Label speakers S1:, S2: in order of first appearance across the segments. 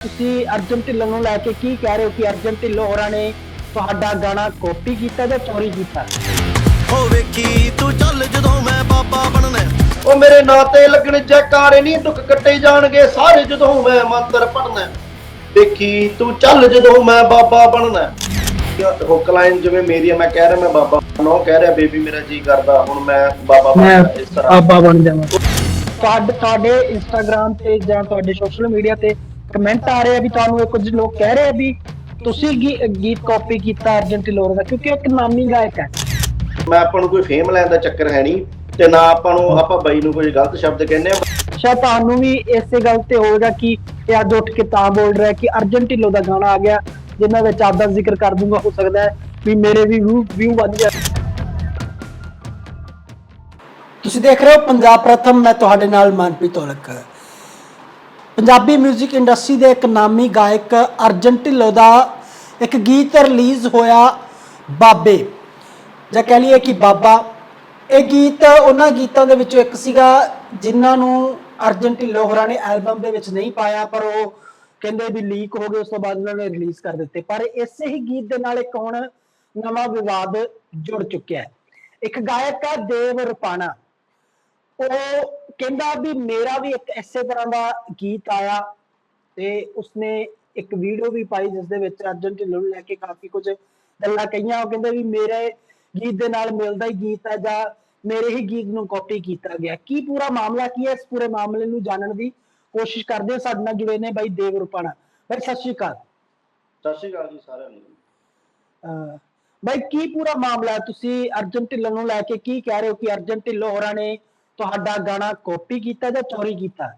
S1: ਤੁਸੀਂ ਅਰਜਨ ਢਿੱਲੋਂ ਨੂੰ ਲੈ ਕੇ ਕੀ ਕਹਿ ਰਹੇ ਹੋ ਕਿ ਅਰਜਨ ਢਿੱਲੋਂ ਹੋਰਾਂ ਨੇ ਤੁਹਾਡਾ ਗਾਣਾ ਕਾਪੀ ਕੀਤਾ ਜਾਂ ਚੋਰੀ ਕੀਤਾ?
S2: ਹੋ ਵੇਖੀ ਤੂੰ ਚੱਲ ਜਦੋਂ ਮੈਂ ਬਾਬਾ ਬਣਨਾ।
S3: ਉਹ ਮੇਰੇ ਨਾਂ ਤੇ ਲੱਗਣ ਜੈਕਾਰੇ ਨਹੀਂ ਦੁੱਖ ਕੱਟੇ ਜਾਣਗੇ ਸਾਰੇ ਜਦੋਂ ਮੈਂ ਮੰਤਰ ਪੜਨਾ ਦੇਖੀ ਤੂੰ ਚੱਲ ਜਦੋਂ ਮੈਂ ਬਾਬਾ ਬਣਨਾ। ਹੁੱਕ ਲਾਈਨ ਜਿਵੇਂ ਮੇਰੀ ਆ, ਮੈਂ ਕਹਿ ਰਿਹਾ ਮੈਂ ਬਾਬਾ ਨੋ ਕਹਿ ਰਿਹਾ ਬੇਬੀ ਮੇਰਾ ਜੀ ਕਰਦਾ ਹੁਣ ਮੈਂ ਬਾਬਾ
S1: ਮੈਂ
S3: ਇਸ ਤਰ੍ਹਾਂ।
S1: ਆਬਾ ਬਣ ਜਾਵਾਂ। ਤੁਹਾਡੇ ਤੁਹਾਡੇ ਇੰਸਟਾਗ੍ਰam ਤੇ ਜਾਂ ਤੁਹਾਡੇ ਸੋਸ਼ਲ ਮੀਡੀਆ ਤੇ ਕਮੈਂਟ ਆ ਰਹੇ ਆ ਵੀ ਤੁਹਾਨੂੰ ਇਹ ਕੁਝ ਲੋਕ ਕਹਿ ਰਹੇ ਆ ਵੀ ਤੁਸੀਂ ਗੀਤ ਕਾਪੀ ਕੀਤਾ ਅਰਜਨ ਢਿੱਲੋਂ ਦਾ ਕਿਉਂਕਿ ਇੱਕ ਨਾਮੀ ਗਾਇਕ ਹੈ।
S3: ਮੈਂ ਆਪਾਂ ਨੂੰ ਕੋਈ ਫੇਮ ਲੈਣ ਦਾ ਚੱਕਰ ਹੈ ਨਹੀਂ ਤੇ ਨਾ ਆਪਾਂ ਨੂੰ ਆਪਾਂ ਬਾਈ ਨੂੰ ਕੋਈ ਗਲਤ ਸ਼ਬਦ ਕਹਿੰਦੇ ਆ
S1: ਸ਼ਾਇਦ ਤੁਹਾਨੂੰ ਵੀ ਇਸੇ ਗੱਲ ਤੇ ਹੋਵੇਗਾ ਕਿ ਇਹ ਅੱਜ ਉੱਠ ਕੇ ਤਾਂ ਬੋਲ ਰਿਹਾ ਕਿ ਅਰਜਨ ਢਿੱਲੋਂ ਦਾ ਗਾਣਾ ਆ ਗਿਆ ਜੇ ਮੈਂ ਵਿੱਚ ਆਪਦਾ ਜ਼ਿਕਰ ਕਰ ਦੂੰਗਾ ਹੋ ਸਕਦਾ ਹੈ ਵੀ ਮੇਰੇ ਵੀ ਵਿਊ ਵਿਊ ਵੱਧ ਜਾਣ। ਤੁਸੀਂ ਦੇਖ ਰਹੇ ਹੋ ਪੰਜਾਬ ਪ੍ਰਥਮ ਮੈਂ ਤੁਹਾਡੇ ਨਾਲ ਮਨਪ੍ਰੀਤ ਔਲਖ। ਪੰਜਾਬੀ 뮤직 ਇੰਡਸਟਰੀ ਦੇ ਇੱਕ ਨਾਮੀ ਗਾਇਕ ਅਰਜਨ ਢਿੱਲੋਂ ਦਾ ਇੱਕ ਗੀਤ ਰਿਲੀਜ਼ ਹੋਇਆ ਬਾਬੇ। ਜਾਂ ਕਹਿ ਲਈਏ ਕਿ ਬਾਬਾ। ਇਹ ਗੀਤ ਉਹਨਾਂ ਗੀਤਾਂ ਦੇ ਵਿੱਚੋਂ ਇੱਕ ਸੀਗਾ ਜਿਨ੍ਹਾਂ ਨੂੰ ਅਰਜਨ ਢਿੱਲੋਂ ਹੋਰਾਂ ਨੇ ਐਲਬਮ ਦੇ ਵਿੱਚ ਨਹੀਂ ਪਾਇਆ, ਪਰ ਉਹ ਕਹਿੰਦੇ ਵੀ ਲੀਕ ਹੋ ਗਏ, ਉਸ ਤੋਂ ਬਾਅਦ ਉਹਨਾਂ ਨੇ ਰਿਲੀਜ਼ ਕਰ ਦਿੱਤੇ। ਪਰ ਇਸੇ ਹੀ ਗੀਤ ਦੇ ਨਾਲ ਇੱਕ ਹੁਣ ਨਵਾਂ ਵਿਵਾਦ ਜੁੜ ਚੁੱਕਿਆ ਹੈ। ਇੱਕ ਗਾਇਕ ਹੈ ਦੇਵ ਰੁਪਾਣਾ। ਉਹ ਕਹਿੰਦਾ ਵੀ ਮੇਰਾ ਵੀ ਇੱਕ ਇਸੇ ਤਰ੍ਹਾਂ ਦਾ ਗੀਤ ਆਇਆ ਤੇ ਉਸਨੇ ਇੱਕ ਵੀਡੀਓ ਵੀ ਪਾਈ ਜਿਸ ਦੇ ਵਿੱਚ ਅਰਜਨ ਢਿੱਲੋਂ ਨੂੰ ਲੈ ਕੇ ਕਾਫੀ ਕੁਝ ਗੱਲਾਂ ਕਹੀਆਂ। ਉਹ ਕਹਿੰਦੇ ਵੀ ਮੇਰੇ ਗੀਤ ਦੇ ਨਾਲ ਮਿਲਦਾ ਹੀ ਗੀਤ ਹੈ ਜਾਂ ਮੇਰੇ ਹੀ ਗੀਤ ਨੂੰ ਕਾਪੀ ਕੀਤਾ ਗਿਆ। ਕੀ ਪੂਰਾ ਮਾਮਲਾ ਕੀ ਹੈ ਇਸ ਪੂਰੇ ਮਾਮਲੇ ਨੂੰ ਜਾਣਨ ਦੀ ਕੋਸ਼ਿਸ਼ ਕਰਦੇ ਹਾਂ। ਸਾਡੇ ਨਾਲ ਜੁੜੇ ਨੇ ਬਾਈ ਦੇਵ ਰੁਪਾਣਾ। ਬਾਈ ਸਤਿ ਸ਼੍ਰੀ ਅਕਾਲ।
S3: ਸਤਿ ਸ਼੍ਰੀ ਅਕਾਲ ਜੀ ਸਾਰਿਆਂ ਨੂੰ।
S1: ਬਾਈ ਕੀ ਪੂਰਾ ਮਾਮਲਾ ਤੁਸੀਂ ਅਰਜਨ ਢਿੱਲੋਂ ਨੂੰ ਲੈ ਕੇ ਕੀ ਕਹਿ ਰਹੇ ਹੋ ਕਿ ਅਰਜਨ ਢਿੱਲੋਂ ਹੋਰਾਂ ਨੇ ਤੁਹਾਡਾ ਗਾਣਾ ਕਾਪੀ ਕੀਤਾ ਜਾਂ ਚੋਰੀ ਕੀਤਾ?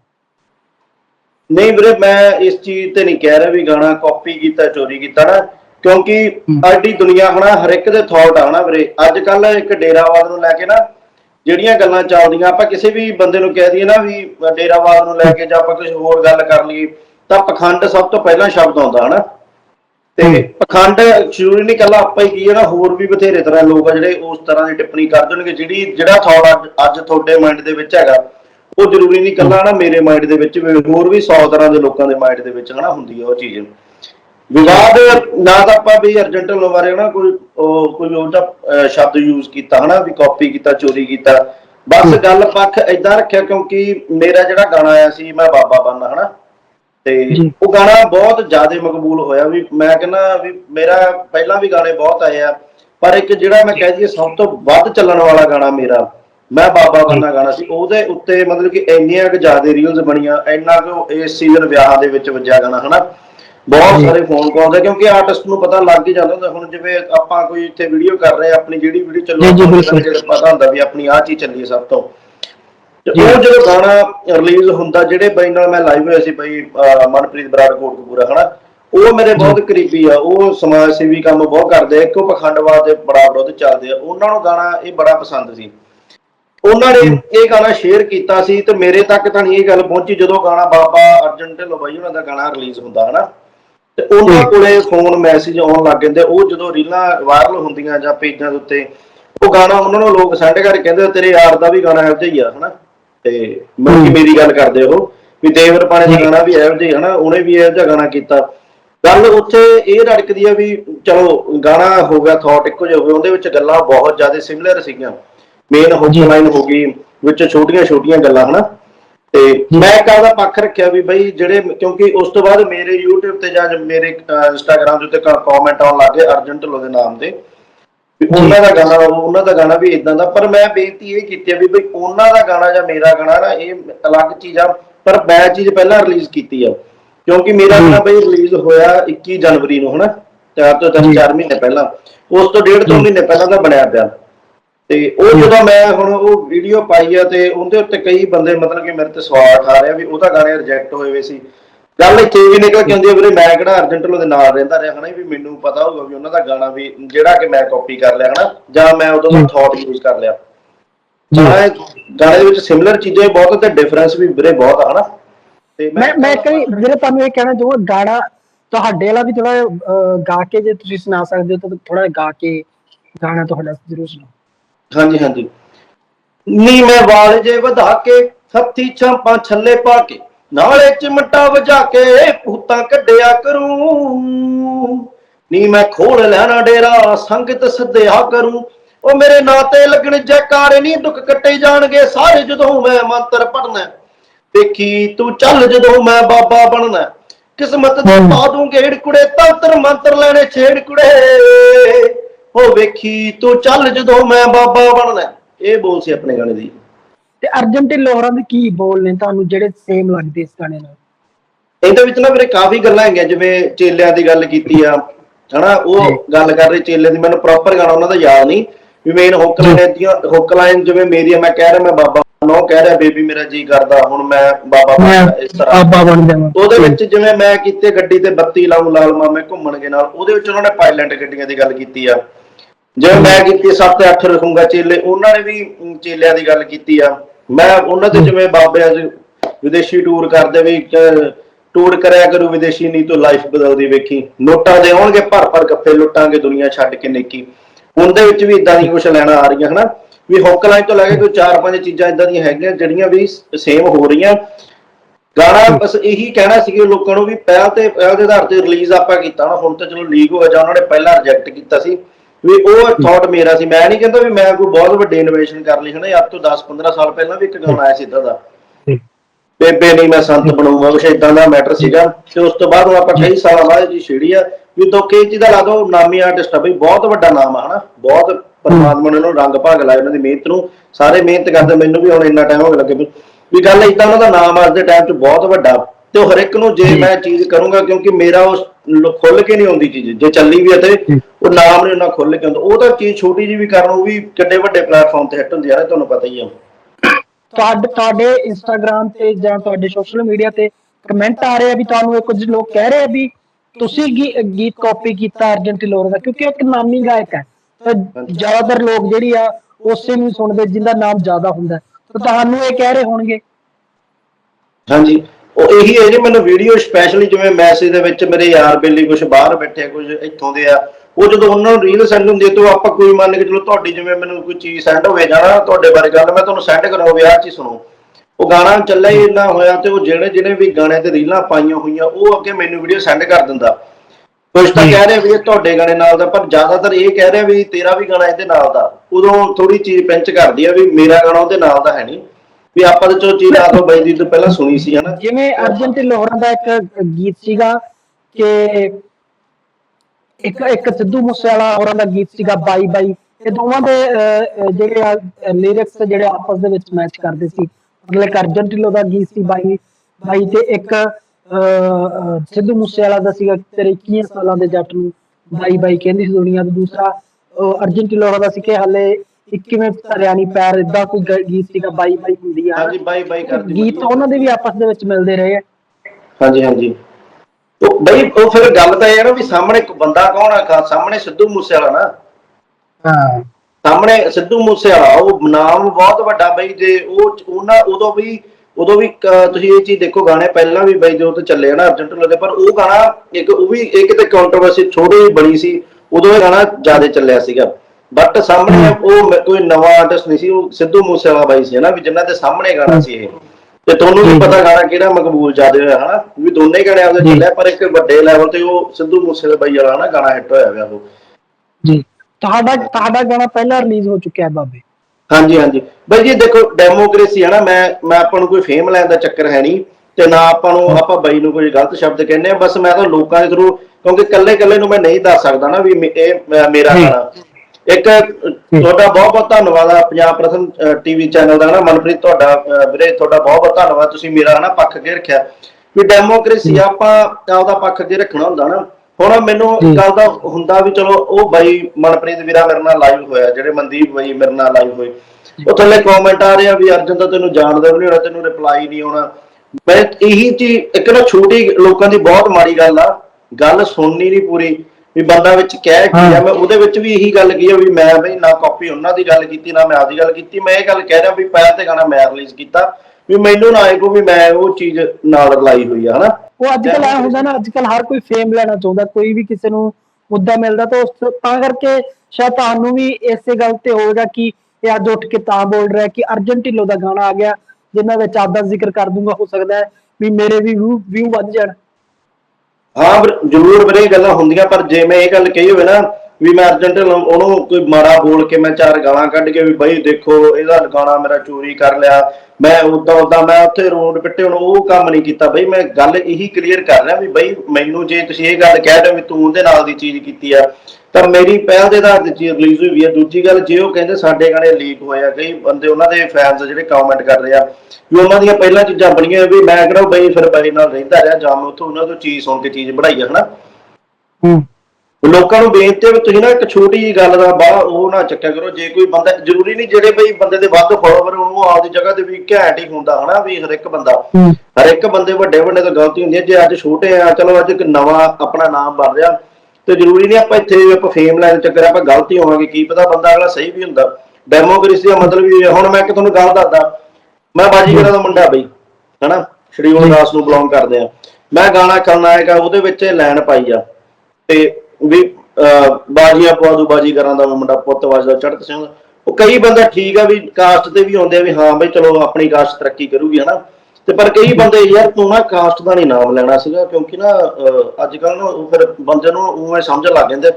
S3: ਨਹੀਂ ਵੀਰੇ ਮੈਂ ਇਸ ਚੀਜ਼ ਤੇ ਨਹੀਂ ਕਹਿ ਰਿਹਾ ਵੀ ਗਾਣਾ ਕਾਪੀ ਕੀਤਾ ਚੋਰੀ ਕੀਤਾ ਨਾ ਕਿਉਂਕਿ ਸਾਡੀ ਦੁਨੀਆ ਹਨਾ ਹਰ ਇੱਕ ਦੇ ਥਾਟ ਆ ਨਾ ਵੀਰੇ। ਅੱਜ ਕੱਲ ਇੱਕ ਡੇਰਾਵਾਦ ਨੂੰ ਲੈ ਕੇ ਨਾ ਜਿਹੜੀਆਂ ਗੱਲਾਂ ਚੱਲਦੀਆਂ ਆਪਾਂ ਕਿਸੇ ਵੀ ਬੰਦੇ ਨੂੰ ਕਹਿ ਦਈਏ ਨਾ ਵੀ ਡੇਰਾਵਾਦ ਨੂੰ ਲੈ ਕੇ ਜਾਂ ਆਪਾਂ ਕੁਝ ਹੋਰ ਗੱਲ ਕਰ ਲਈਏ ਤਾਂ ਪਖੰਡ ਸਭ ਤੋਂ ਪਹਿਲਾਂ ਸ਼ਬਦ ਆਉਂਦਾ ਹਨਾ। ਤੇ ਪਖੰਡ ਜ਼ਰੂਰੀ ਨਹੀਂ ਕੱਲਾ ਆਪਾਂ ਹੀ ਕੀ ਹੈ ਨਾ ਹੋਰ ਵੀ ਬਥੇਰੇ ਤਰ੍ਹਾਂ ਲੋਕ ਆ ਜਿਹੜੇ ਉਸ ਤਰ੍ਹਾਂ ਦੀ ਟਿੱਪਣੀ ਕਰ ਦੇਣਗੇ ਜਿਹੜੀ ਜਿਹੜਾ ਥਾਟ ਅੱਜ ਤੁਹਾਡੇ ਮਾਈਂਡ ਦੇ ਵਿੱਚ ਹੈਗਾ ਉਹ ਜ਼ਰੂਰੀ ਨਹੀਂ ਕੱਲਾ ਨਾ ਮੇਰੇ ਮਾਈਂਡ ਦੇ ਵਿੱਚ ਵੀ ਹੋਰ ਵੀ 100 ਤਰ੍ਹਾਂ ਦੇ ਲੋਕਾਂ ਦੇ ਮਾਈਂਡ ਦੇ ਵਿੱਚ ਹਨਾ ਹੁੰਦੀ ਹੈ ਉਹ ਚੀਜ਼। ਵਿਵਾਦ ਨਾ ਤਾਂ ਆਪਾਂ ਵੀ ਅਰਜੈਂਟਲ ਬਾਰੇ ਹਨਾ ਕੋਈ ਕੋਈ ਉਹਦਾ ਸ਼ਬਦ ਯੂਜ਼ ਕੀਤਾ ਹਨਾ ਵੀ ਕਾਪੀ ਕੀਤਾ ਚੋਰੀ ਕੀਤਾ। ਬਸ ਗੱਲ ਪੱਖ ਏਦਾਂ ਰੱਖਿਆ ਕਿਉਂਕਿ ਮੇਰਾ ਜਿਹੜਾ ਗਾਣਾ ਆਇਆ ਸੀ ਮੈਂ ਬਾਬਾ ਬੰਨਾ ਹਨਾ ਤੇ। ਉਹ ਗਾਣਾ ਬਹੁਤ ਜ਼ਿਆਦਾ ਮਕਬੂਲ ਹੋਇਆ ਵੀ ਮੈਂ ਕਹਿੰਦਾ ਵੀ ਮੇਰਾ ਪਹਿਲਾਂ ਵੀ ਗਾਣੇ ਬਹੁਤ ਆਏ ਆ ਪਰ ਇੱਕ ਜਿਹੜਾ ਮੈਂ ਕਹਿ ਦਈਏ ਸਭ ਤੋਂ ਵੱਧ ਚੱਲਣ ਵਾਲਾ ਗਾਣਾ ਮੇਰਾ ਮੈਂ ਬਾਬਾ ਬੰਨਾ ਗਾਣਾ ਸੀ ਉਹਦੇ ਉੱਤੇ ਮਤਲਬ ਕਿ ਇੰਨੀਆਂ ਕੁ ਜ਼ਿਆਦਾ ਰੀਲਸ ਬਣੀਆਂ ਇੰਨਾ ਕੁ ਇਸ ਸੀਜ਼ਨ ਵਿਆਹ ਦੇ ਵਿੱਚ ਵੱਜਿਆ ਗਾਣਾ ਹਨਾ ਬਹੁਤ। ਸਾਰੇ ਫੋਨ ਕਾਲ ਆ ਕਿਉਂਕਿ ਆਰਟਿਸਟ ਨੂੰ ਪਤਾ ਲੱਗ ਹੀ ਜਾਂਦਾ ਹੁੰਦਾ ਹੁਣ ਜਿਵੇਂ ਆਪਾਂ ਕੋਈ ਇੱਥੇ ਵੀਡੀਓ ਕਰ ਰਹੇ ਆ ਆਪਣੀ ਜਿਹੜੀ ਵੀਡੀਓ ਚੱਲੂ ਪਤਾ ਹੁੰਦਾ ਵੀ ਆਪਣੀ ਆਹ ਚੀਜ਼ ਚੱਲੀ ਸਭ ਤੋਂ ਤੇ। ਉਹ ਜਦੋਂ ਗਾਣਾ ਰਿਲੀਜ਼ ਹੁੰਦਾ ਜਿਹੜੇ ਬਾਈ ਨਾਲ ਮੈਂ ਲਾਈਵ ਹੋਇਆ ਸੀ ਬਾਈ ਮਨਪ੍ਰੀਤ ਬਰਾੜ ਕੋਟਕਪੂਰਾ ਹਨਾ? ਉਹ ਮੇਰੇ ਬਹੁਤ ਕਰੀਬੀ ਆ ਉਹ ਸਮਾਜ ਸੇਵੀ ਕੰਮ ਬਹੁਤ ਕਰਦੇ ਆ ਇੱਕੋ ਪਖੰਡਵਾਦ ਦੇ ਬੜਾ ਵਿਰੋਧ ਚੱਲਦੇ ਆ ਉਹਨਾਂ ਨੂੰ ਗਾਣਾ ਇਹ ਬੜਾ ਪਸੰਦ ਸੀ। ਉਹਨਾਂ ਨੇ ਇਹ ਗਾਣਾ ਸ਼ੇਅਰ ਕੀਤਾ ਸੀ ਤੇ ਮੇਰੇ ਤੱਕ ਤਾਂ ਨਹੀਂ ਇਹ ਗੱਲ ਪਹੁੰਚੀ ਜਦੋਂ ਗਾਣਾ ਬਾਬਾ ਅਰਜਨ ਢਿੱਲੋਂ ਬਾਈ ਉਹਨਾਂ ਦਾ ਗਾਣਾ ਰਿਲੀਜ਼ ਹੁੰਦਾ ਹਨਾ? ਤੇ ਉਹਨਾਂ ਕੋਲੇ ਫੋਨ ਮੈਸੇਜ ਆਉਣ ਲੱਗ ਜਾਂਦੇ ਉਹ ਜਦੋਂ ਰੀਲਾਂ ਵਾਇਰਲ ਹੁੰਦੀਆਂ ਜਾਂ ਪੇਜਾਂ ਦੇ ਉੱਤੇ ਉਹ ਗਾਣਾ ਉਹਨਾਂ ਨੂੰ ਲੋਕ ਸੈਂਡ ਕਰਕੇ ਕਹਿੰਦੇ ਤੇਰੇ ਯਾਰ ਦਾ ਵੀ ਗਾਣਾ ਹੀ ਆ ਹਨਾ? ਤੇ ਮਤਲਬ ਕਿ ਮੇਰੀ ਗੱਲ ਕਰਦੇ ਉਹ ਵੀ ਦੇਵਰ ਪਾਣੇ ਦਾ ਗਾਣਾ ਵੀ ਇਹੋ ਜਿਹਾ ਹਨਾ ਉਹਨੇ ਵੀ ਇਹੋ ਜਿਹਾ ਗਾਣਾ ਕੀਤਾ। ਗੱਲ ਉੱਥੇ ਇਹ ਰੜਕਦੀ ਆ ਵੀ ਚਲੋ ਗਾਣਾ ਹੋ ਗਿਆ ਥਾਟ ਇੱਕੋ ਜਿਹਾ ਹੋ ਗਿਆ ਉਹਦੇ ਵਿੱਚ ਗੱਲਾਂ ਬਹੁਤ ਜ਼ਿਆਦਾ ਸਿਮਿਲਰ ਸੀਗੀਆਂ। ਮੇਨ ਹੁੱਕ ਲਾਈਨ ਹੋ ਗਈ ਵਿੱਚ ਛੋਟੀਆਂ ਛੋਟੀਆਂ ਗੱਲਾਂ ਹਨਾ? ਤੇ ਮੈਂ ਇੱਕ ਆਪਦਾ ਪੱਖ ਰੱਖਿਆ ਵੀ ਬਈ ਜਿਹੜੇ ਕਿਉਂਕਿ ਉਸ ਤੋਂ ਬਾਅਦ ਮੇਰੇ YouTube ਤੇ ਜਾਂ ਮੇਰੇ Instagram ਦੇ ਉੱਤੇ ਕਮੈਂਟ ਆਉਣ ਲੱਗੇ ਅਰਜਨ ਢਿੱਲੋਂ ਦੇ ਨਾਮ ਤੇ। ਵੀ ਉਹਨਾਂ ਦਾ ਗਾਣਾ ਉਹਨਾਂ ਦਾ ਗਾਣਾ ਵੀ ਇਦਾਂ ਦਾ ਪਰ ਮੈਂ ਬੇਨਤੀ ਇਹ ਕੀਤੀ ਆ ਵੀ ਬਈ ਉਹਨਾਂ ਦਾ ਗਾਣਾ ਜਾਂ ਮੇਰਾ ਗਾਣਾ ਨਾ ਇਹ ਅਲੱਗ ਚੀਜ਼ ਆ ਪਰ ਮੈਂ ਚੀਜ਼ ਪਹਿਲਾਂ ਰਿਲੀਜ਼ ਕੀਤੀ ਆ। ਕਿਉਂਕਿ ਮੇਰਾ ਗਾਣਾ ਬਈ ਰਿਲੀਜ਼ ਹੋਇਆ 21 ਜਨਵਰੀ ਨੂੰ ਹਨਾ? ਚਾਰ ਤੋਂ 10-4 ਮਹੀਨੇ ਪਹਿਲਾਂ। ਉਸ ਤੋਂ ਡੇਢ ਦੋ ਮਹੀਨੇ ਪਹਿਲਾਂ ਦਾ ਬਣਿਆ ਪਿਆ। ਤੇ ਉਹ ਜਦੋਂ ਮੈਂ ਹੁਣ ਉਹ ਵੀਡੀਓ ਪਾਈ ਆ ਤੇ ਉਹਦੇ ਉੱਤੇ ਕਈ ਬੰਦੇ ਮਤਲਬ ਕਿ ਮੇਰੇ ਤੇ ਸਵਾਲ ਉਠਾ ਰਹੇ ਆ ਵੀ ਉਹਦਾ ਗਾਣੇ ਰਿਜੈਕਟ ਹੋਏ ਵੇ ਸੀ। ਗੱਲ ਇੱਥੇ ਵੀ ਨਿਕਲ ਕੇ ਆਉਂਦੀ ਆ ਵੀਰੇ ਮੈਂ ਕਿਹੜਾ ਅਰਜੈਂਟਲੋ ਦੇ ਨਾਲ ਰਹਿੰਦਾ ਰਿਹਾ ਹਨਾ ਵੀ ਮੈਨੂੰ ਪਤਾ ਹੋਊਗਾ ਵੀ ਉਹਨਾਂ ਦਾ ਗਾਣਾ ਵੀ ਜਿਹੜਾ ਕਿ ਮੈਂ ਕਾਪੀ ਕਰ ਲਿਆ ਹਨਾ ਜਾਂ ਮੈਂ ਉਦੋਂ ਦਾ ਥਾਟ ਯੂਜ਼ ਕਰ ਲਿਆ। ਗਾਣੇ ਗਾਣੇ ਦੇ ਵਿੱਚ ਸਿਮਿਲਰ ਚੀਜ਼ਾਂ ਬਹੁਤ ਤੇ ਡਿਫਰੈਂਸ ਵੀ ਵੀਰੇ ਬਹੁਤ ਆ ਹਨਾ। ਤੇ
S1: ਮੈਂ ਮੈਂ ਕਈ ਜਿਹੜੇ ਤੁਹਾਨੂੰ ਇਹ ਕਹਿਣਾ ਚਾਹੂੰਗਾ ਗਾਣਾ ਤੁਹਾਡੇ ਵਾਲਾ ਵੀ ਥੋੜਾ ਗਾ ਕੇ ਜੇ ਤੁਸੀਂ ਸੁਣਾ ਸਕਦੇ ਹੋ ਤਾਂ ਥੋੜਾ ਗਾ ਕੇ ਗਾਣਾ ਤੁਹਾਡਾ ਜ਼ਰੂਰ ਸੁਣਾਓ।
S3: ਹਾਂਜੀ ਹਾਂਜੀ। ਨੀ ਮੈਂ ਵਾਲ ਜੇ ਵਧਾ ਕੇ ਹੱਥੀ ਛਾਪਾਂ ਛੱਲੇ ਪਾ ਕੇ ਨਾਲੇ ਚਿਮਟਾ ਵਜਾ ਕੇ ਭੂਤਾਂ ਕੱਢਿਆ ਕਰੂੰ। ਨੀ ਮੈਂ ਖੋਲ ਲੈਣਾ ਡੇਰਾ ਸੰਗਤ ਸੱਦਿਆ ਕਰੂੰ। ਉਹ ਮੇਰੇ ਨਾਂ ਤੇ ਲੱਗਣ ਜੈਕਾਰੇ ਨਹੀਂ ਦੁੱਖ ਕੱਟੇ ਜਾਣਗੇ ਸਾਰੇ ਜਦੋਂ ਮੈਂ ਮੰਤਰ ਪੜਨਾ ਦੇਖੀ ਤੂੰ ਚੱਲ ਜਦੋਂ ਮੈਂ ਬਾਬਾ ਬਣਨਾ ਕਿਸਮਤ ਦੇ। ਪਾ ਦੂੰ ਗੇੜ ਕੁੜੇ ਤੰਤਰ ਮੰਤਰ ਲੈਣੇ ਛੇੜ ਕੁੜੇ। ਉਹ ਵੇਖੀ ਤੂੰ ਚੱਲ ਜਦੋਂ ਮੈਂ ਬਾਬਾ ਬਣਨਾ ਇਹ ਬੋਲ ਸੀ ਆਪਣੇ ਗਾਣੇ ਦੀ।
S1: ਤੇ ਅਰਜਨ ਢਿੱਲੋਂ ਦੇ ਕੀ ਬੋਲ ਨੇ ਤੁਹਾਨੂੰ ਜਿਹੜੇ ਸੇਮ ਲੱਗਦੇ ਇਸ ਗਾਣੇ ਨਾਲ?
S3: ਇਹਦੇ ਵਿੱਚ ਨਾ ਮੇਰੇ ਕਾਫੀ ਗੱਲਾਂ ਹੈਗੀਆਂ ਜਿਵੇਂ ਚੇਲਿਆਂ ਦੀ ਗੱਲ ਕੀਤੀ ਆ ਹਨਾ? ਉਹ ਗੱਲ ਕਰ ਰਹੇ ਚੇਲੇ ਦੀ ਮੈਨੂੰ ਪ੍ਰੋਪਰ ਗਾਣਾ ਉਹਨਾਂ ਦਾ ਯਾਦ ਨਹੀਂ ਵੀ ਮੇਨ ਹੁੱਕ ਲਾਈਨ ਦੀਆਂ ਹੁੱਕ ਲਾਈਨ ਜਿਵੇਂ ਮੇਰੀ ਮੈਂ ਕਹਿ ਰਿਹਾ ਮੈਂ ਬਾਬਾ ਨੋ ਕਹਿ ਰਿਹਾ ਬੇਬੀ ਮੇਰਾ ਜੀ ਕਰਦਾ ਹੁਣ ਮੈਂ ਬਾਬਾ ਇਸ ਤਰ੍ਹਾਂ।
S1: ਬਾਬਾ ਬਣ ਜਾਵਾਂ।
S3: ਉਹਦੇ ਵਿੱਚ ਜਿਵੇਂ ਮੈਂ ਕੀਤੇ ਗੱਡੀ ਤੇ ਬੱਤੀ ਲਾਉਂ ਲਾਲ ਮਾਮੇ ਘੁੰਮਣਗੇ ਨਾਲ ਉਹਦੇ ਵਿੱਚ ਉਹਨਾਂ ਨੇ ਪਾਇਲਟ ਗੱਡੀਆਂ ਦੀ ਗੱਲ ਕੀਤੀ ਆ। ਜਿਵੇਂ ਮੈਂ ਕੀਤੀ 7 ਤੇ 8 ਰੱਖੂੰਗਾ ਚੇਲੇ ਉਹਨਾਂ ਨੇ ਵੀ ਚੇਲਿਆਂ ਦੀ ਗੱਲ ਕੀਤੀ ਆ। ਮੈਂ ਉਹਨਾਂ ਦੇ ਜਿਵੇਂ ਬਾਬਿਆਂ 'ਚ ਵਿਦੇਸ਼ੀ ਟੂਰ ਕਰਦੇ ਵੀ ਟੂਰ ਕਰਿਆ ਕਰੂ ਵਿਦੇਸ਼ੀ ਨਹੀਂ ਤੋਂ ਲਾਈਫ ਬਦਲਦੀ ਵੇਖੀ। ਨੋਟਾਂ ਦੇ ਆਉਣਗੇ ਭਰ ਭਰ ਗੱਫੇ ਲੁੱਟਾਂਗੇ ਦੁਨੀਆ ਛੱਡ ਕੇ ਨੇਕੀ। ਉਹਦੇ ਵਿੱਚ ਵੀ ਇਦਾਂ ਦੀ ਕੁਝ ਲੈਣਾ ਆ ਰਹੀਆਂ ਹਨਾ? ਵੀ ਹੁੱਕ ਲਾਈਨ ਤੋਂ ਲੈ ਕੇ ਕੋਈ ਚਾਰ ਪੰਜ ਚੀਜ਼ਾਂ ਇਦਾਂ ਦੀਆਂ ਹੈਗੀਆਂ ਜਿਹੜੀਆਂ ਵੀ ਸੇਮ ਹੋ ਰਹੀਆਂ। ਗਾਣਾ ਬਸ ਇਹੀ ਕਹਿਣਾ ਸੀ ਕਿ ਲੋਕਾਂ ਨੂੰ ਵੀ ਪਹਿਲ ਤੇ ਪਹਿਲ ਦੇ ਆਧਾਰ ਤੇ ਰਿਲੀਜ਼ ਆਪਾਂ ਕੀਤਾ। ਹੁਣ ਤਾਂ ਚਲੋ ਲੀਕ ਹੋ ਗਿਆ ਉਹਨਾਂ ਨੇ ਪਹਿਲਾਂ ਰਿਜੈਕਟ ਕੀਤਾ ਸੀ। ਵੀ ਉਹ ਥਾਟ ਮੇਰਾ ਸੀ। ਮੈਂ ਨਹੀਂ ਕਹਿੰਦਾ ਵੀ ਮੈਂ ਕੋਈ ਬਹੁਤ ਵੱਡੀ ਇਨੋਵੇਸ਼ਨ ਕਰ ਲਈ ਹਨਾ। ਅੱਜ ਤੋਂ 10 15 ਸਾਲ ਪਹਿਲਾਂ ਵੀ ਇੱਕ ਗਾਣਾ ਆਇਆ ਸੀ ਇਦਾਂ ਦਾ। ਬੇਬੇ ਨਹੀਂ ਮੈਂ ਸੰਤ ਬਣੂੰਗਾ ਕੁਛ ਇਦਾਂ ਦਾ ਮੈਟਰ ਸੀਗਾ। ਤੇ ਉਸ ਤੋਂ ਬਾਅਦ ਹੁਣ ਆਪਾਂ ਕਈ ਸਾਲਾਂ ਬਾਅਦ ਜੀ ਛੇੜੀ ਆ। ਵੀ ਇਹ ਚੀਜ਼ ਦਾ ਲਾ ਦੋ ਨਾਮੀ ਆਰਟਿਸਟ ਆ ਬਈ ਬਹੁਤ ਵੱਡਾ ਨਾਮ ਆ ਹਨਾ। ਬਹੁਤ ਪਰਮਾਤਮਾ ਨੇ ਉਹਨੂੰ ਰੰਗ ਭਾਗ ਲਾਇਆ ਉਹਨਾਂ ਦੀ ਮਿਹਨਤ ਨੂੰ। ਸਾਰੇ ਮਿਹਨਤ ਕਰਦੇ ਮੈਨੂੰ ਵੀ ਹੁਣ ਇੰਨਾ ਟਾਈਮ ਹੋ ਗਿਆ ਲੱਗੇ। ਵੀ ਵੀ ਗੱਲ ਇਦਾਂ ਉਹਨਾਂ ਦਾ ਨਾਮ ਅੱਜ ਦੇ ਟਾਈਮ 'ਚ ਬਹੁਤ ਵੱਡਾ। ਤੇ ਉਹ ਹਰ ਇੱਕ ਨੂੰ ਜੇ ਮੈਂ ਚੀਜ਼ ਕਰੂੰਗਾ ਕਿਉਂਕਿ ਮੇਰਾ ਉਸ ਖੁੱਲ ਕੇ ਨਹੀਂ ਆਉਂਦੀ ਚੀਜ਼ ਜੇ ਚੱਲੀ ਵੀ ਹੈ ਤੇ ਉਹ ਨਾਮ ਨਹੀਂ ਉਹਨਾਂ ਖੁੱਲ ਕੇ ਆਉਂਦਾ। ਉਹ ਤਾਂ ਚੀਜ਼ ਛੋਟੀ ਜਿਹੀ ਵੀ ਕਰਨ ਉਹ ਵੀ ਕਿੱਡੇ ਵੱਡੇ ਪਲੇਟਫਾਰਮ ਤੇ ਹਿੱਟ ਹੁੰਦੀ ਆ ਤੁਹਾਨੂੰ ਪਤਾ ਹੀ ਆ।
S1: ਤੁਹਾਡੇ ਤੁਹਾਡੇ ਇੰਸਟਾਗ੍ਰam ਤੇ ਜਾਂ ਤੁਹਾਡੇ ਸੋਸ਼ਲ ਮੀਡੀਆ ਤੇ ਕਮੈਂਟ ਆ ਰਹੇ ਆ ਵੀ ਤੁਹਾਨੂੰ ਇਹ ਕੁਝ ਲੋਕ ਕਹਿ ਰਹੇ ਆ ਵੀ ਤੁਸੀਂ ਗੀਤ ਕਾਪੀ ਕੀਤਾ ਅਰਜਨ ਢਿੱਲੋਂ ਦਾ ਕਿਉਂਕਿ ਇੱਕ ਨਾਮੀ ਗਾਇਕ ਹੈ। ਤਾਂ ਜ਼ਿਆਦਾਤਰ ਲੋਕ ਜਿਹੜੀ ਆ ਉਸੇ ਨੂੰ ਸੁਣਦੇ ਜਿੰਦਾ ਨਾਮ ਜ਼ਿਆਦਾ ਹੁੰਦਾ। ਤਾਂ ਤੁਹਾਨੂੰ ਇਹ ਕਹਿ ਰਹੇ ਹੋਣਗੇ?
S3: ਹਾਂਜੀ। ਉਹ ਇਹੀ ਹੈ ਜੀ ਮੈਨੂੰ ਵੀਡੀਓ ਸਪੈਸ਼ਲੀ ਜਿਵੇਂ ਮੈਸੇਜ ਦੇ ਵਿੱਚ ਮੇਰੇ ਯਾਰ ਬੇਲੀ ਕੁਝ ਬਾਹਰ ਬੈਠੇ ਆ, ਕੁਝ ਇੱਥੋਂ ਦੇ ਆ ਉਹ ਜਦੋਂ ਉਹਨਾਂ ਨੂੰ ਰੀਲ ਸੈਂਡ ਹੁੰਦੀ ਹੈ ਤਾਂ ਆਪਾਂ ਕੋਈ ਮੰਨ ਕੇ ਚਲੋ ਤੁਹਾਡੀ ਜਿਵੇਂ ਮੈਨੂੰ ਕੋਈ ਚੀਜ਼ ਸੈਂਡ ਹੋਵੇ ਜਾਣਾ ਤੁਹਾਡੇ ਬਾਰੇ ਗੱਲ ਮੈਂ ਤੁਹਾਨੂੰ ਸੈਂਡ ਕਰਾਂਗਾ ਵੀ ਆਹ ਸੁਣੋ। ਉਹ ਗਾਣਾ ਚੱਲਿਆ ਹੀ ਇੰਨਾ ਹੋਇਆ ਤੇ ਉਹ ਜਿਹੜੇ ਜਿਹੜੇ ਵੀ ਗਾਣੇ ਤੇ ਰੀਲਾਂ ਪਾਈਆਂ ਹੋਈਆਂ ਉਹ ਅੱਗੇ ਮੈਨੂੰ ਵੀਡੀਓ ਸੈਂਡ ਕਰ ਦਿੰਦਾ। ਕੁਝ ਤਾਂ ਕਹਿ ਰਿਹਾ ਵੀ ਇਹ ਤੁਹਾਡੇ ਗਾਣੇ ਨਾਲ ਦਾ ਪਰ ਜ਼ਿਆਦਾਤਰ ਇਹ ਕਹਿ ਰਿਹਾ ਵੀ ਤੇਰਾ ਵੀ ਗਾਣਾ ਇਹਦੇ ਨਾਲ ਦਾ। ਉਦੋਂ ਥੋੜੀ ਚੀਜ਼ ਪਿੰਚ ਕਰਦੀ ਆ ਵੀ ਮੇਰਾ ਗਾਣਾ ਉਹਦੇ ਨਾਲ ਦਾ ਹੈ ਨਹੀਂ। ਵੀ ਆਪਾਂ ਤਾਂ ਚਲੋ ਚੀਜ਼ ਆਖੋ ਬਾਈ ਦੀ ਤੋਂ ਪਹਿਲਾਂ ਸੁਣੀ ਸੀ ਹਨਾ?
S1: ਜਿਵੇਂ ਅਰਜਨ ਢਿੱਲੋਂ ਦਾ ਇੱਕ ਗੀਤ ਸੀਗਾ ਕਿ ਇੱਕ ਇੱਕ ਸਿੱਧੂ ਮੂਸੇਵਾਲਾ ਹੋਰਾਂ ਦਾ ਗੀਤ ਸੀਗਾ ਬਾਈ ਬਾਈ। ਇਹ ਦੋਵਾਂ ਦੇ ਜਿਹੜੇ ਲਿਰਿਕਸ ਜਿਹੜੇ ਆਪਸ ਦੇ ਵਿੱਚ ਮੈਚ ਕਰਦੇ ਸੀ। ਮਤਲਬ ਇੱਕ ਅਰਜਨ ਢਿੱਲੋਂ ਦਾ ਗੀਤ ਸੀ ਬਾਈ ਬਾਈ ਤੇ ਇੱਕ ਸਿੱਧੂ ਮੂਸੇਵਾਲਾ ਦਾ ਸੀਗਾ ਤੇਰੇ 21 ਸਾਲਾਂ ਦੇ ਜੱਟ ਨੂੰ ਬਾਈ ਬਾਈ ਕਹਿੰਦੀ ਸੀ ਦੁਨੀਆ ਤੇ। ਦੂਸਰਾ ਅਹ, ਅਰਜਨ ਢਿੱਲੋਂ ਹੋਰਾਂ ਦਾ ਸੀ ਕਿ ਹਾਲੇ 21ਵੇਂ ਧਰਿਆ ਨਹੀਂ ਪੈਰ ਇਦਾਂ ਕੋਈ ਗ- ਗੀਤ ਸੀਗਾ ਬਾਈ ਬਾਈ ਹੁੰਦੀ ਆ।
S3: ਹਾਂਜੀ ਬਾਈ ਬਾਈ ਕਰਦੀ
S1: ਗੀਤ ਉਹਨਾਂ ਦੇ ਵੀ ਆਪਸ ਦੇ ਵਿੱਚ ਮਿਲਦੇ ਰਹੇ ਆ।
S3: ਹਾਂਜੀ ਹਾਂਜੀ। ਉਹ ਬਈ ਉਹ ਫਿਰ ਗੱਲ ਤਾਂ ਇਹ ਹੈ ਨਾ ਵੀ ਸਾਹਮਣੇ ਇੱਕ ਬੰਦਾ ਕੌਣ ਆ ਖਾ- ਸਾਹਮਣੇ ਸਿੱਧੂ ਮੂਸੇ ਵਾਲਾ ਨਾ।
S1: ਹਾਂ।
S3: ਸਾਹਮਣੇ ਸਿੱਧੂ ਮੂਸੇ ਵਾਲਾ ਉਹ ਨਾਮ ਬਹੁਤ ਵੱਡਾ ਬਈ ਜੇ ਉਹ ਉਹਨਾਂ ਉਦੋਂ ਵੀ ਉਦੋਂ ਵੀ ਤੁਸੀਂ ਇਹ ਚੀਜ਼ ਦੇਖੋ ਗਾਣੇ ਪਹਿਲਾਂ ਵੀ ਬਈ ਜੋ ਤੇ ਚੱਲੇ ਆ ਨਾ ਅਰਜਨ ਢਿੱਲੋਂ ਦੇ ਪਰ ਉਹ ਗਾਣਾ ਇੱਕ ਉਹ ਵੀ ਇਹ ਕਿਤੇ ਕੰਟਰੋਵਰਸੀ ਥੋੜੀ ਜਿਹੀ ਬਣੀ ਸੀ ਉਦੋਂ ਇਹ ਗਾਣਾ ਜ਼ਿਆਦਾ ਚੱਲਿਆ ਸੀਗਾ। ਬਟ ਸਾਹਮਣੇ ਉਹ ਮ- ਕੋਈ ਨਵਾਂ ਆਰਟਿਸਟ ਨਹੀਂ ਸੀ ਉਹ ਸਿੱਧੂ ਮੂਸੇ ਵਾਲਾ ਬਾਈ ਸੀ ਨਾ? ਵੀ ਜਿਨ੍ਹਾਂ ਦੇ ਸਾਹਮਣੇ ਗਾਣਾ ਸੀ ਇਹ। ਤੇ ਤੁਹਾਨੂੰ ਵੀ ਪਤਾ ਗਾਣਾ ਕਿਹੜਾ ਮਕਬੂਲ ਜ਼ਿਆਦਾ ਹੋਇਆ ਹਨਾ ਵੀ ਦੋਨੇ ਗਾਣੇ ਆਪਦੇ ਚੱਲੇ ਪਰ ਇੱਕ ਵੱਡੇ ਲੈਵਲ ਤੇ ਉਹ ਸਿੱਧੂ ਮੂਸੇ ਵਾਲੇ ਬਾਈ ਵਾਲਾ ਨਾ ਗਾਣਾ ਹਿੱਟ ਹੋਇਆ ਹੋਇਆ ਉਹ।
S1: ਜੀ। ਤੁਹਾਡਾ ਤੁਹਾਡਾ ਗਾਣਾ ਪਹਿਲਾਂ ਰਿਲੀਜ਼ ਹੋ ਚੁੱਕਿਆ ਹੈ ਬਾਬੇ।
S3: ਹਾਂਜੀ ਹਾਂਜੀ। ਬਾਈ ਜੀ ਦੇਖੋ ਡੈਮੋਕ੍ਰੇਸੀ ਹੈ ਨਾ? ਮੈਂ ਮੈਂ ਆਪਾਂ ਨੂੰ ਕੋਈ ਫੇਮ ਲੈਣ ਦਾ ਚੱਕਰ ਹੈ ਨਹੀਂ ਤੇ ਨਾ ਆਪਾਂ ਨੂੰ ਆਪਾਂ ਬਾਈ ਨੂੰ ਕੋਈ ਗਲਤ ਸ਼ਬਦ ਕਹਿੰਦੇ ਆ ਬਸ ਮੈਂ ਤਾਂ ਲੋਕਾਂ ਦੇ ਥਰੂ ਕਿਉਂਕਿ ਇਕੱਲੇ ਇਕੱਲੇ ਨੂੰ ਮੈਂ ਨਹੀਂ ਦੱਸ ਸਕਦਾ ਨਾ ਵੀ ਮੇ- ਇਹ ਮ- ਮੇਰਾ
S1: ਜੀ।
S3: ਗਾਣਾ। ਇੱਕ ਤੁਹਾਡਾ ਬਹੁਤ ਬਹੁਤ ਧੰਨਵਾਦ ਆ ਪੰਜਾਬ ਪ੍ਰਥਮ ਟੀਵੀ ਚੈਨਲ ਦਾ ਨਾ ਮਨਪ੍ਰੀਤ ਤੁਹਾਡਾ ਵੀਰੇ ਤੁਹਾਡਾ ਬਹੁਤ ਬਹੁਤ ਧੰਨਵਾਦ ਤੁਸੀਂ ਮੇਰਾ ਨਾ ਪੱਖ ਅੱਗੇ ਰੱਖਿਆ। ਵੀ ਡੈਮੋਕ੍ਰੇਸੀ ਆਪਾਂ ਆਪਦਾ ਪੱਖ ਅੱਗੇ ਰੱਖਣਾ ਹੁੰਦਾ ਨਾ। ਹੁਣ ਮੈਨੂੰ। ਗੱਲ ਦਾ ਹੁੰਦਾ ਵੀ ਚਲੋ ਉਹ ਬਾਈ ਮਨਪ੍ਰੀਤ ਵੀਰਾ ਮੇਰੇ ਨਾਲ ਲਾਈਵ ਹੋਇਆ ਜਿਹੜੇ ਮਨਦੀਪ ਬਾਈ ਮੇਰੇ ਨਾਲ ਲਾਈਵ ਹੋਏ। ਉਹ ਥੱਲੇ ਕਮੈਂਟ ਆ ਰਿਹਾ ਵੀ ਅਰਜਨ ਤਾਂ ਤੈਨੂੰ ਜਾਣਦਾ ਵੀ ਨਹੀਂ ਹੋਣਾ ਤੈਨੂੰ ਰਿਪਲਾਈ ਨਹੀਂ ਆਉਣਾ। ਮੈਂ ਇਹੀ ਚੀਜ਼ ਇੱਕ ਨਾ ਛੋਟੀ ਲੋਕਾਂ ਦੀ ਬਹੁਤ ਮਾੜੀ ਗੱਲ ਆ ਗੱਲ ਸੁਣਨੀ ਨਹੀਂ ਪੂਰੀ। ਵੀ ਬੰਦਾ ਵਿੱਚ ਕਹਿ ਕੀ ਆ। ਮੈਂ ਉਹਦੇ ਵਿੱਚ ਵੀ ਇਹੀ ਗੱਲ ਕੀ ਆ ਵੀ ਮੈਂ ਬਈ ਨਾ ਕਾਪੀ ਉਹਨਾਂ ਦੀ ਗੱਲ ਕੀਤੀ ਨਾ ਮੈਂ ਆਪਦੀ ਗੱਲ ਕੀਤੀ। ਮੈਂ ਇਹ ਗੱਲ ਕਹਿ ਰਿਹਾ ਵੀ ਪਹਿਲਾਂ ਤੇ ਗਾਣਾ ਮੈਂ ਰਿਲੀਜ਼ ਕੀਤਾ ਵੀ ਮੈਨੂੰ ਨਾ ਆਏ ਕੋ ਵੀ ਮੈਂ ਉਹ ਚੀਜ਼ ਨਾਲ ਰਲਾਈ ਹੋਈ ਆ ਹਨਾ?
S1: ਉਹ ਅੱਜ ਕੱਲ ਐ ਹੁੰਦਾ ਨਾ ਅੱਜ ਕੱਲ ਹਰ ਕੋਈ ਫੇਮ ਲੈਣਾ ਚਾਹੁੰਦਾ ਕੋਈ ਵੀ ਕਿਸੇ ਨੂੰ ਮੁੱਦਾ ਮਿਲਦਾ ਤਾਂ ਉਸ ਤੋਂ- ਕਰਕੇ ਸ਼ਾਇਦ ਤੁਹਾਨੂੰ ਵੀ ਇਸੇ ਗੱਲ ਤੇ ਹੋਵੇਗਾ ਕਿ ਇਹ ਅੱਜ ਉੱਠ ਕੇ ਤਾਂ ਬੋਲ ਰਿਹਾ ਕਿ ਅਰਜਨ ਢਿੱਲੋਂ ਦਾ ਗਾਣਾ ਆ ਗਿਆ ਜਿੰਨਾ ਵਿੱਚ ਆਪਦਾ ਜ਼ਿਕਰ ਕਰ ਦੂੰਗਾ ਹੋ ਸਕਦਾ ਹੈ ਵੀ ਮੇਰੇ ਵੀ ਵਿਊ ਵੱਧ ਜਾਣ।
S3: ਹਾਂ ਜ਼ਰੂਰ ਵੀਰੇ ਗੱਲਾਂ ਹੁੰਦੀਆਂ, ਪਰ ਜੇ ਮੈਂ ਇਹ ਗੱਲ ਕਹੀ ਹੋਵੇ ਨਾ, ਵੀ ਮੈਂ ਅਰਜੈਂਟ ਉਹਨੂੰ ਕੋਈ ਮਾੜਾ ਬੋਲ ਕੇ ਮੈਂ ਚਾਰ ਗਾਲਾਂ ਕੱਢ ਕੇ ਵੀ ਬਈ ਦੇਖੋ, ਇਹਦਾ ਗਾਣਾ ਮੇਰਾ ਚੋਰੀ ਕਰ ਲਿਆ, ਮੈਂ ਉਦਾਂ ਉਦਾਂ ਮੈਂ ਉੱਥੇ ਰੋਡ ਪਿੱਟੇ, ਹੁਣ ਉਹ ਕੰਮ ਨਹੀਂ ਕੀਤਾ। ਬਈ ਮੈਂ ਗੱਲ ਇਹੀ ਕਲੀਅਰ ਕਰ ਰਿਹਾ ਵੀ ਬਈ ਮੈਨੂੰ ਜੇ ਤੁਸੀਂ ਇਹ ਗੱਲ ਕਹਿ ਰਹੇ ਹੋ ਵੀ ਤੂੰ ਉਹਦੇ ਨਾਲ ਦੀ ਚੀਜ਼ ਕੀਤੀ ਆ ਤਾਂ ਮੇਰੀ ਪਹਿਲ ਦੇ ਆਧਾਰ ਤੇ ਚੀਜ਼ ਰਿਲੀਜ਼ ਹੋਈ ਵੀ ਆ ਦੂਜੀ ਗੱਲ ਜੇ ਉਹ ਕਹਿੰਦੇ ਸਾਡੇ ਗਾਣੇ ਲੀਕ ਹੋਏ ਆ ਕਈ ਬੰਦੇ ਉਹਨਾਂ ਦੇ ਫੈਨਸ ਜਿਹੜੇ ਕਮੈਂਟ ਕਰ ਰਹੇ ਆ ਵੀ ਉਹਨਾਂ ਦੀਆਂ ਪਹਿਲਾਂ ਚੀਜ਼ਾਂ ਬਣੀਆਂ ਵੀ ਮੈਂ ਕਿਹੜਾ ਬਈ ਫਿਰ ਬਈ ਨਾਲ ਰਹਿੰਦਾ ਰਿਹਾ ਜਾਂ ਮੈਂ ਉੱਥੋਂ ਉਹਨਾਂ ਤੋਂ ਚੀਜ਼ ਸੁਣ ਕੇ ਚੀਜ਼ ਬਣਾਈ ਆ ਹਨਾ?
S1: ਹੂੰ।
S3: ਲੋਕਾਂ ਨੂੰ ਬੇਨਤੀ ਹੈ ਵੀ ਤੁਸੀਂ ਨਾ ਇੱਕ ਛੋਟੀ ਜਿਹੀ ਗੱਲ ਦਾ ਬਾਹ ਉਹ ਨਾ ਚੱਕਿਆ ਕਰੋ। ਜੇ ਕੋਈ ਬੰਦਾ ਜ਼ਰੂਰੀ ਨਹੀਂ ਜਿਹੜੇ ਬਈ ਬੰਦੇ ਦੇ ਵੱਧ ਫਾਲੋਵਰ ਉਹਨੂੰ ਆਪਦੀ ਜਗ੍ਹਾ ਤੇ ਵੀ ਘੈਂਟ ਹੀ ਹੁੰਦਾ ਹਨਾ? ਵੀ ਹਰ ਇੱਕ ਬੰਦਾ।
S1: ਹੂੰ।
S3: ਹਰ ਇੱਕ ਬੰਦੇ ਵੱਡੇ ਵੱਡੇ ਤੋਂ ਗਲਤੀ ਹੁੰਦੀ ਹੈ। ਜੇ ਅੱਜ ਛੋਟੇ ਆ ਚਲੋ ਅੱਜ ਇੱਕ ਨਵਾਂ ਆਪਣਾ ਨਾਮ ਬਣ ਰਿਹਾ। ਤੇ ਜ਼ਰੂਰੀ ਨਹੀਂ ਆਪਾਂ ਇੱਥੇ ਆਪਾਂ ਫੇਮ ਲੈਣ ਚੱਕਰ ਆਪਾਂ ਗਲਤੀ ਹੋਵਾਂਗੇ ਕੀ ਪਤਾ ਬੰਦਾ ਅਗਲਾ ਸਹੀ ਵੀ ਹੁੰਦਾ। ਡੈਮੋਕ੍ਰੇਸੀ ਦਾ ਮਤਲਬ ਇਹ। ਹੁਣ ਮੈਂ ਕਿ ਤੁਹਾਨੂੰ ਗੱਲ ਦੱਸਦਾ। ਮੈਂ ਬਾਜੀਗਰਾਂ ਦਾ ਮੁੰਡਾ ਬਈ ਹਨਾ? ਸ਼੍ਰੀ ਗੁਰਦਾਸ ਨੂੰ ਬਿਲੋਂਗ ਕਰਦੇ ਆ। ਮੈਂ ਗਾਣਾ ਖਲਨਾਇਕ ਆ ਉਹਦੇ ਵਿੱਚ ਲਾਈਨ ਪਾਈ ਆ। ਤੇ ਵੀ ਬਾਜੀਆਂ ਪਵਾ ਦੂ ਬਾਜੀਗਰਾਂ ਦਾ ਮੁੰਡਾ ਪੁੱਤ ਵਜਦਾ ਚੜ੍ਹਤ ਸਿੰਘ। ਉਹ ਕਈ ਬੰਦੇ ਠੀਕ ਆ ਵੀ ਕਾਸਟ ਤੇ ਵੀ ਆਉਂਦੇ ਆ ਵੀ ਹਾਂ ਬਈ ਚਲੋ ਆਪਣੀ ਕਾਸਟ ਤਰੱਕੀ ਕਰੂਗੀ ਹਨਾ? ਤੇ ਪਰ ਕਈ ਬੰਦੇ ਯਾਰ ਤੂੰ ਨਾ ਕਾਸਟ ਦਾ ਨਹੀਂ ਨਾਮ ਲੈਣਾ ਸੀਗਾ ਕਿਉਂਕਿ ਨਾ ਅੱਜ ਕੱਲ ਨਾ ਉਹ ਫਿਰ ਬੰਦੇ ਨੂੰ ਉਵੇਂ ਸਮਝ ਲੱਗ ਜਾਂਦੇ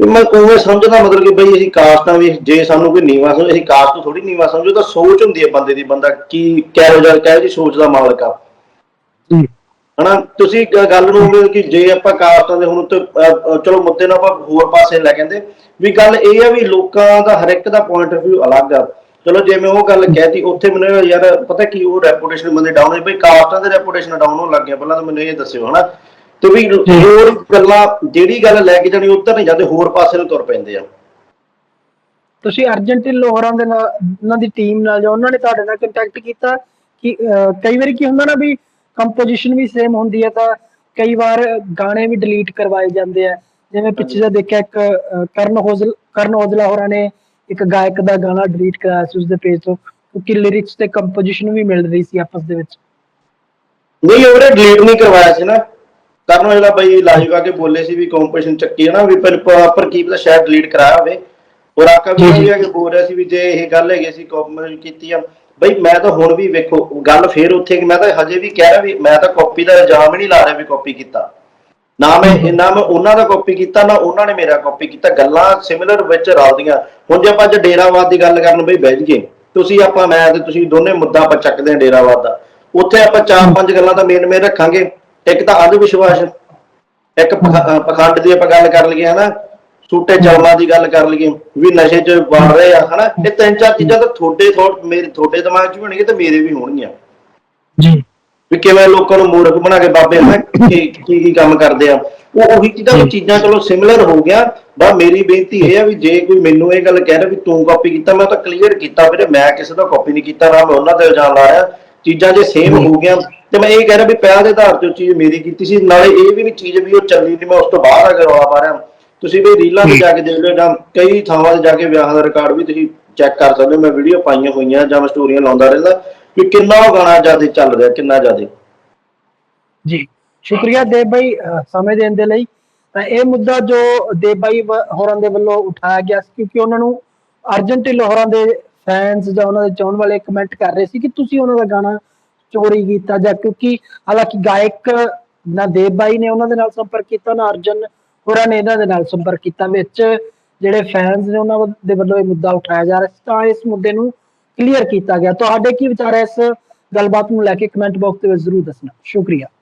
S3: ਮੈਂ ਉਵੇਂ ਸਮਝਦਾ ਮਤਲਬ ਕਿ ਬਈ ਅਸੀਂ ਕਾਸਟਾਂ ਵੀ ਜੇ ਸਾਨੂੰ ਕੋਈ ਨੀਵਾ ਸਮਝ ਅਸੀਂ ਕਾਸਟ ਥੋੜੀ ਨੀਵਾ ਸਮਝੋ ਤਾਂ ਸੋਚ ਹੁੰਦੀ ਹੈ ਬੰਦੇ ਦੀ ਬੰਦਾ ਕੀ ਕਿਹੋ ਜਿਹਾ ਕਿਹੋ ਜਿਹੀ ਸੋਚ ਦਾ ਮਾਲਕ ਆ।
S1: ਜੀ।
S3: ਹਨਾ? ਤੁਸੀਂ ਗੱਲ ਨੂੰ ਵੀ ਕਿ ਜੇ ਆਪਾਂ ਕਾਸਟਾਂ ਦੇ ਹੁਣ ਤੇ ਚਲੋ ਮੁੱਦੇ ਨੂੰ ਆਪਾਂ ਹੋਰ ਪਾਸੇ ਲੈ ਕਹਿੰਦੇ ਵੀ ਗੱਲ ਇਹ ਆ ਵੀ ਲੋਕਾਂ ਦਾ ਹਰ ਇੱਕ ਦਾ ਪੁਆਇੰਟ ਆਫ View ਅਲੱਗ ਆ। ਚਲੋ ਜੇ ਮੈਂ ਉਹ ਗੱਲ ਕਹਿਤੀ ਉੱਥੇ ਮੈਨੂੰ ਯਾਰ ਪਤਾ ਕੀ ਉਹ ਰੈਪੂਟੇਸ਼ਨ ਬੰਦੇ ਡਾਊਨ ਹੋਈ ਬਈ ਕਾਸਟਾਂ ਦੇ ਰੈਪੂਟੇਸ਼ਨ ਡਾਊਨ ਹੋਣ ਲੱਗ ਗਿਆ ਪਹਿਲਾਂ ਤਾਂ ਮੈਨੂੰ ਇਹ ਦੱਸਿਓ ਹਨਾ? ਤੇ ਵੀ ਹੋਰ ਗੱਲਾਂ ਜਿਹੜੀ ਗੱਲ ਲੈ ਕੇ ਜਾਣੀ ਉੱਧਰ ਨਹੀਂ ਜਾਂਦੇ ਹੋਰ ਪਾਸੇ ਨੂੰ ਤੁਰ ਪੈਂਦੇ ਆ।
S1: ਤੁਸੀਂ ਅਰਜੈਂਟੀਨ ਲੋਹਰਾਂ ਦੇ ਨਾਲ ਉਹਨਾਂ ਦੀ ਟੀਮ ਨਾਲ ਜਾਂ ਉਹਨਾਂ ਨੇ ਤੁਹਾਡੇ ਨਾਲ ਕੰਟੈਕਟ ਕੀਤਾ ਕਿ ਕਈ ਵਾਰੀ ਕੀ ਹੁੰਦਾ ਨਾ ਵੀ ਕੰਪੋਜੀਸ਼ਨ ਵੀ ਸੇਮ ਹੁੰਦੀ ਹੈ ਤਾਂ ਕਈ ਵਾਰ ਗਾਣੇ ਵੀ ਡਿਲੀਟ ਕਰਵਾਏ ਜਾਂਦੇ ਆ। ਜਿਵੇਂ ਪਿੱਛੇ ਜਿਹਾ ਦੇਖਿਆ ਇੱਕ ਕਰਨ ਔਜਲ ਕਰਨ ਔਜਲਾ ਹੋਰਾਂ ਨੇ ਇੱਕ ਗਾਇਕ ਦਾ ਗਾਣਾ ਡਿਲੀਟ ਕਰਾਇਆ ਸੀ ਉਸਦੇ ਪੇਜ ਤੋਂ ਕਿਉਂਕਿ ਲਿਰਿਕਸ ਤੇ ਕੰਪੋਜੀਸ਼ਨ ਵੀ ਮਿਲ ਰਹੀ ਸੀ ਆਪਸ ਦੇ ਵਿੱਚ।
S3: ਨਹੀਂ ਉਹਨੇ ਡਿਲੀਟ ਨਹੀਂ ਕਰਵਾਇਆ ਸੀ ਨਾ। ਕਰਨ ਜਿਹੜਾ ਬਈ ਲਾਈਵ ਆ ਕੇ ਬੋਲੇ ਸੀ ਵੀ ਕੰਪੀਟੀਸ਼ਨ ਚੱਕੀ ਹੈ ਨਾ ਵੀ ਪਰ ਪਰ ਕੀ ਪਤਾ ਸ਼ਾਇਦ ਡਿਲੀਟ ਕਰਾਇਆ ਹੋਵੇ। ਔਰ ਆਕਾ ਵੀ। ਇਹ ਕਿ ਬੋਲ ਰਿਹਾ ਸੀ ਵੀ ਜੇ ਇਹ ਗੱਲ ਹੈਗੀ ਸੀ ਕਾਪੀ ਕੀਤੀ ਆ ਬਈ ਮੈਂ ਤਾਂ ਹੁਣ ਵੀ ਵੇਖੋ ਗੱਲ ਫੇਰ ਉੱਥੇ ਕਿ ਮੈਂ ਤਾਂ ਹਜੇ ਵੀ ਕਹਿ ਰਿਹਾ ਵੀ ਮੈਂ ਤਾਂ ਕਾਪੀ ਦਾ ਇਲਜ਼ਾਮ ਹੀ ਨਹੀਂ ਲਾ ਰਿਹਾ ਵੀ ਕਾਪੀ ਕੀਤਾ। ਨਾ ਮੈਂ ਨਾ ਮੈਂ ਉਹਨਾਂ ਦਾ ਕਾਪੀ ਕੀਤਾ ਨਾ ਉਹਨਾਂ ਨੇ ਮੇਰਾ ਕਾਪੀ ਕੀਤਾ। ਗੱਲਾਂ ਸਿਮਿਲਰ ਵਿੱਚ ਰਲਦੀਆਂ। ਹੁਣ ਜੇ ਆਪਾਂ ਅੱਜ ਡੇਰਾਵਾਦ ਦੀ ਗੱਲ ਕਰਨ ਬਈ ਬਹਿ ਜਾਈਏ ਤੁਸੀਂ ਆਪਾਂ ਮੈਂ ਤੇ ਤੁਸੀਂ ਦੋਨੇ ਮੁੱਦਾ ਆਪਾਂ ਚੱਕਦੇ ਹਾਂ ਡੇਰਾਵਾਦ ਦਾ। ਉੱਥੇ ਆਪਾਂ ਚਾਰ ਪੰਜ ਗੱਲਾਂ ਤਾਂ ਮੇਨ ਮੇਨ ਰੱਖਾਂਗੇ। ਇੱਕ ਤਾਂ ਅੰਧ ਵਿਸ਼ਵਾਸ ਇੱਕ ਪਖੰਡ ਦੀ ਆਪਾਂ ਗੱਲ ਕਰ ਲਈਏ ਹਨਾ? ਸੂਟੇ ਚਲਮਾਂ ਦੀ ਗੱਲ ਕਰ ਲਈਏ ਵੀ ਨਸ਼ੇ 'ਚ ਵੜ ਰਹੇ ਆ ਹਨਾ? ਇਹ ਤਿੰਨ ਚਾਰ ਚੀਜ਼ਾਂ ਤਾਂ ਤੁਹਾਡੇ ਥੋੜ ਮੇਰੇ ਤੁਹਾਡੇ ਦਿਮਾਗ 'ਚ ਵੀ ਹੋਣਗੀਆਂ ਤੇ ਮੇਰੇ ਵੀ ਹੋਣਗੀਆਂ।
S1: ਜੀ।
S3: ਵੀ ਕਿਵੇਂ ਲੋਕਾਂ ਨੂੰ ਮੂਰਖ ਬਣਾ ਕੇ ਬਾਬੇ ਹਨਾ ਕੀ ਕੀ ਕੀ ਕੰਮ ਕਰਦੇ ਆ। ਉਹ ਉਹੀ ਚੀਜ਼ਾਂ ਉਹ ਚੀਜ਼ਾਂ ਚਲੋ ਸਿਮਿਲਰ ਹੋ ਗਿਆ ਬਸ ਮੇਰੀ ਬੇਨਤੀ ਇਹ ਆ ਵੀ ਜੇ ਕੋਈ ਮੈਨੂੰ ਇਹ ਗੱਲ ਕਹਿ ਰਿਹਾ ਵੀ ਤੂੰ ਕਾਪੀ ਕੀਤਾ ਮੈਂ ਤਾਂ ਕਲੀਅਰ ਕੀਤਾ ਵੀਰੇ ਮੈਂ ਕਿਸੇ ਦਾ ਕਾਪੀ ਨਹੀਂ ਕੀਤਾ ਨਾ ਮੈਂ ਉਹਨਾਂ ਤੇ ਇਲਜ਼ਾਮ ਲਾ ਰਿਹਾ ਚੀਜ਼ਾਂ ਜੇ ਸੇਮ ਹੋ। ਗਿਆ ਤੇ ਮੈਂ ਇਹ ਕਹਿ ਰਿਹਾ ਵੀ ਪਹਿਲ ਦੇ ਆਧਾਰ ਤੇ ਉਹ ਚੀਜ਼ ਮੇਰੀ ਕੀਤੀ ਸੀ ਨਾਲੇ ਇਹ ਵੀ ਨਹੀਂ ਚੀਜ਼ ਵੀ ਉਹ ਚੱਲੀ ਨਹੀਂ ਮੈਂ ਉਸ ਤੋਂ ਆ ਕੇ ਰੌਲਾ ਪਾ ਰਿਹਾ। ਤੁਸੀਂ ਵੀ ਰੀਲਾਂ ਤੇ ਜਾ ਕੇ ਦੇਖ ਲਿਓ ਜਾਂ ਕਈ ਥਾਵਾਂ ਤੇ ਜਾ ਕੇ ਵਿਆਹ ਦਾ ਰਿਕਾਰਡ ਵੀ ਤੁਸੀਂ ਚੈੱਕ ਕਰ ਸਕਦੇ ਹੋ ਮੈਂ ਵੀਡੀਓ ਪਾਈਆਂ ਹੋਈਆਂ ਜਾਂ ਮੈਂ ਸਟੋਰੀਆਂ ਲਾਉਂਦਾ ਰਹਿੰਦਾ। ਵੀ ਕਿੰਨਾ ਉਹ ਗਾਣਾ ਜ਼ਿਆਦਾ ਚੱਲ ਰਿਹਾ, ਕਿੰਨਾ ਜ਼ਿਆਦਾ?
S1: ਜੀ, ਸ਼ੁਕਰੀਆ ਦੇਵ ਭਾਈ ਸਮੇਂ ਦੇਣ ਦੇ ਲਈ। ਤਾਂ ਇਹ ਮੁੱਦਾ ਜੋ ਦੇਵ ਭਾਈ ਹੋਰਾਂ ਦੇ ਵੱਲੋਂ ਉਠਾਇਆ ਗਿਆ ਸੀ, ਕਿਉਂਕਿ ਉਹਨਾਂ ਨੂੰ ਅਰਜੈਂਟੀਨ ਹੋਰਾਂ ਦੇ ਫੈਨਸ ਜਾਂ ਉਹਨਾਂ ਦੇ ਚਾਹਣ ਵਾਲੇ ਕਮੈਂਟ ਕਰ ਰਹੇ ਸੀ ਕਿ ਤੁਸੀਂ ਉਹਨਾਂ ਦਾ ਗਾਣਾ ਚੋਰੀ ਕੀਤਾ ਜਾਂ ਕਿਉਂਕਿ ਹਾਲਾਂਕਿ ਗਾਇਕ ਨਾ ਦੇਵ ਭਾਈ ਨੇ ਉਹਨਾਂ ਦੇ ਨਾਲ ਸੰਪਰਕ ਕੀਤਾ, ਨਾ ਅਰਜਨ ਹੋਰਾਂ ਨੇ ਇਹਨਾਂ ਦੇ ਨਾਲ ਸੰਪਰਕ ਕੀਤਾ, ਵਿੱਚ ਜਿਹੜੇ ਫੈਨਸ ਨੇ ਉਹਨਾਂ ਦੇ ਵੱਲੋਂ ਇਹ ਮੁੱਦਾ ਉਠਾਇਆ ਜਾ ਰਿਹਾ ਸੀ। ਤਾਂ ਇਸ ਮੁੱਦੇ ਨੂੰ ਕਲੀਅਰ ਕੀਤਾ ਗਿਆ। ਤੁਹਾਡੇ ਕੀ ਵਿਚਾਰ ਹੈ ਇਸ ਗੱਲਬਾਤ ਨੂੰ ਲੈ ਕੇ ਕਮੈਂਟ ਬਾਕਸ ਦੇ ਵਿੱਚ ਜ਼ਰੂਰ ਦੱਸਣਾ। ਸ਼ੁਕਰੀਆ।